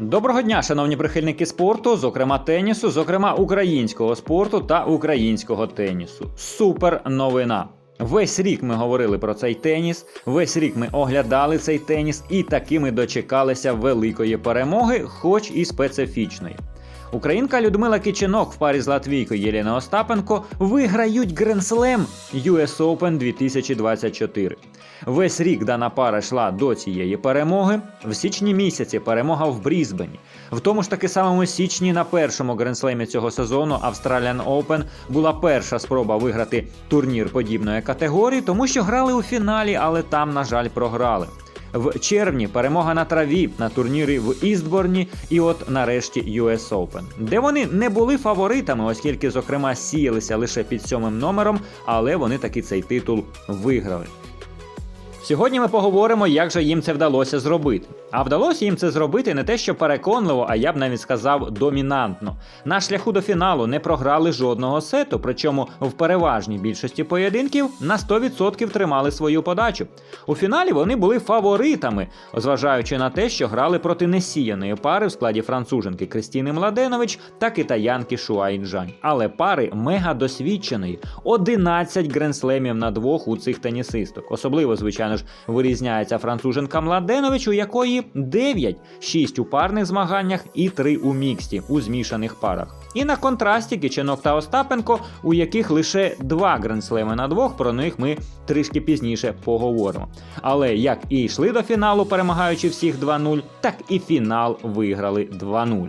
Доброго дня, шановні прихильники спорту, зокрема тенісу, зокрема українського спорту та українського тенісу. Супер новина! Весь рік ми говорили про цей теніс, весь рік ми оглядали цей теніс і таки ми дочекалися великої перемоги, хоч і специфічної. Українка Людмила Кичинок в парі з латвійкою Єлена Остапенко виграють Гренслем US Open 2024. Весь рік дана пара йшла до цієї перемоги. В січні місяці перемога в Брізбені. В тому ж таки самому січні на першому гренслемі цього сезону Australian Open була перша спроба виграти турнір подібної категорії, тому що грали у фіналі, але там, на жаль, програли. В червні перемога на траві на турнірі в Істборні, і от нарешті US Open, де вони не були фаворитами, оскільки, зокрема, сіялися лише під сьомим номером, але вони таки цей титул виграли. Сьогодні ми поговоримо, як же їм це вдалося зробити. А вдалося їм це зробити не те, що переконливо, а я б навіть сказав домінантно. На шляху до фіналу не програли жодного сету, причому в переважній більшості поєдинків на 100% тримали свою подачу. У фіналі вони були фаворитами, зважаючи на те, що грали проти несіяної пари в складі француженки Кристіни Младенович та китаянки Шуа Інджань. Але пари мега досвідченої 11 гренслемів на двох у цих тенісисток. Особливо, звичайно ж, вирізняється француженка Младенович, у якої 9, 6 у парних змаганнях і 3 у міксті у змішаних парах. І на контрасті Кичинок та Остапенко, у яких лише два гренслеми на двох, про них ми трішки пізніше поговоримо. Але як і йшли до фіналу, перемагаючи всіх 2-0, так і фінал виграли 2-0.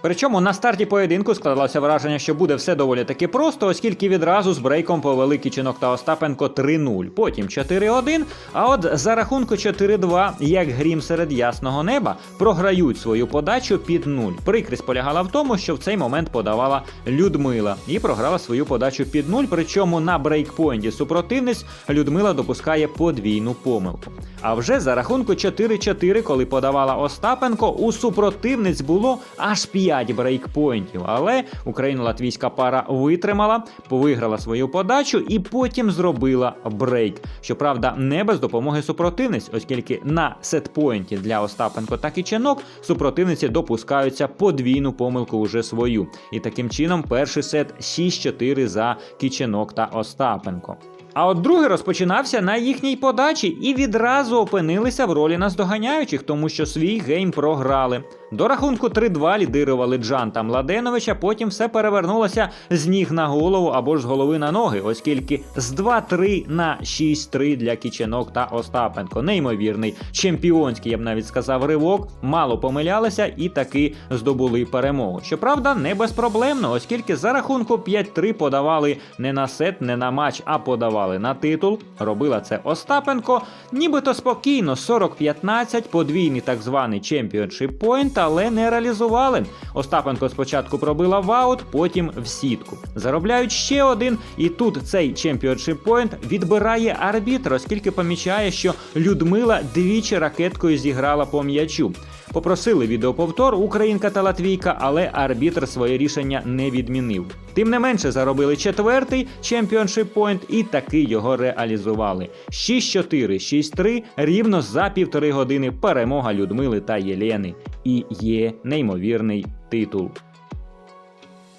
Причому на старті поєдинку складалося враження, що буде все доволі таки просто, оскільки відразу з брейком повели Кічинок та Остапенко 3-0, потім 4-1. А от за рахунку 4-2, як грім серед ясного неба, програють свою подачу під 0. Прикрість полягала в тому, що в цей момент подавала Людмила і програла свою подачу під 0, Причому на брейкпойнті супротивниць Людмила допускає подвійну помилку. А вже за рахунку 4-4, коли подавала Остапенко, у супротивниць було аж 5 брейкпойнтів. Але україно-латвійська пара витримала, повиграла свою подачу і потім зробила брейк. Щоправда, не без допомоги супротивниць, оскільки на сетпойнті для Остапенко та Кичанок супротивниці допускаються подвійну помилку уже свою. І таким чином перший сет 6-4 за Кичанок та Остапенко. А от другий розпочинався на їхній подачі і відразу опинилися в ролі наздоганяючих, тому що свій гейм програли. До рахунку 3-2 лідирували Джан та Младенович, а потім все перевернулося з ніг на голову або ж з голови на ноги, оскільки з 2-3 на 6-3 для Кіченок та Остапенко. Неймовірний чемпіонський, я б навіть сказав, ривок, мало помилялися і таки здобули перемогу. Щоправда, не безпроблемно, оскільки за рахунку 5-3 подавали не на сет, не на матч, а подавали на титул. Робила це Остапенко, нібито спокійно, 40-15, подвійний так званий чемпіоншип поінт але не реалізували. Остапенко спочатку пробила в аут, потім в сітку. Заробляють ще один, і тут цей чемпіоншип поінт відбирає арбітр, оскільки помічає, що Людмила двічі ракеткою зіграла по м'ячу. Попросили відеоповтор Українка та Латвійка, але арбітр своє рішення не відмінив. Тим не менше заробили четвертий Championship Point і таки його реалізували. 6-4, 6-3, рівно за півтори години перемога Людмили та Єлени. І є неймовірний титул.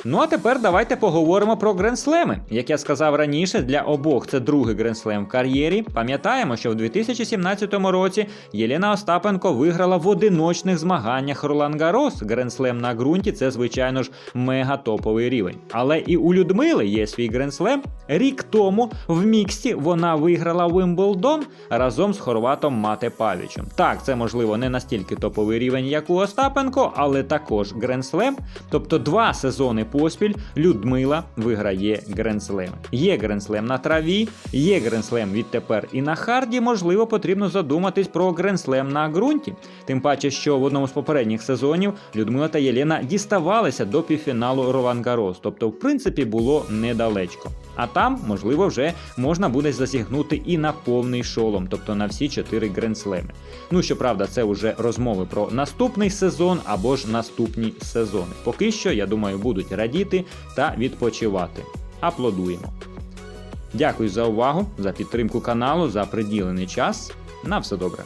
Ну а тепер давайте поговоримо про гренслеми. Як я сказав раніше, для обох це другий гренслем в кар'єрі. Пам'ятаємо, що в 2017 році Єлена Остапенко виграла в одиночних змаганнях Ролан Гарос. Гренслем на ґрунті це, звичайно ж, мега топовий рівень. Але і у Людмили є свій гренслем. Рік тому в міксті вона виграла Вимблдон разом з хорватом Мате Павічем. Так, це можливо не настільки топовий рівень, як у Остапенко, але також гренслем. Тобто два сезони поспіль Людмила виграє гренслем. Є гренслем на траві, є гренслем відтепер і на харді. Можливо, потрібно задуматись про гренслем на ґрунті. Тим паче, що в одному з попередніх сезонів Людмила та Єлена діставалися до півфіналу Ролан Гарос. Тобто, в принципі, було недалечко. А там, можливо, вже можна буде засігнути і на повний шолом, тобто на всі чотири гренслеми. Ну, щоправда, це вже розмови про наступний сезон або ж наступні сезони. Поки що, я думаю, будуть радіти та відпочивати. Аплодуємо. Дякую за увагу, за підтримку каналу, за приділений час. На все добре.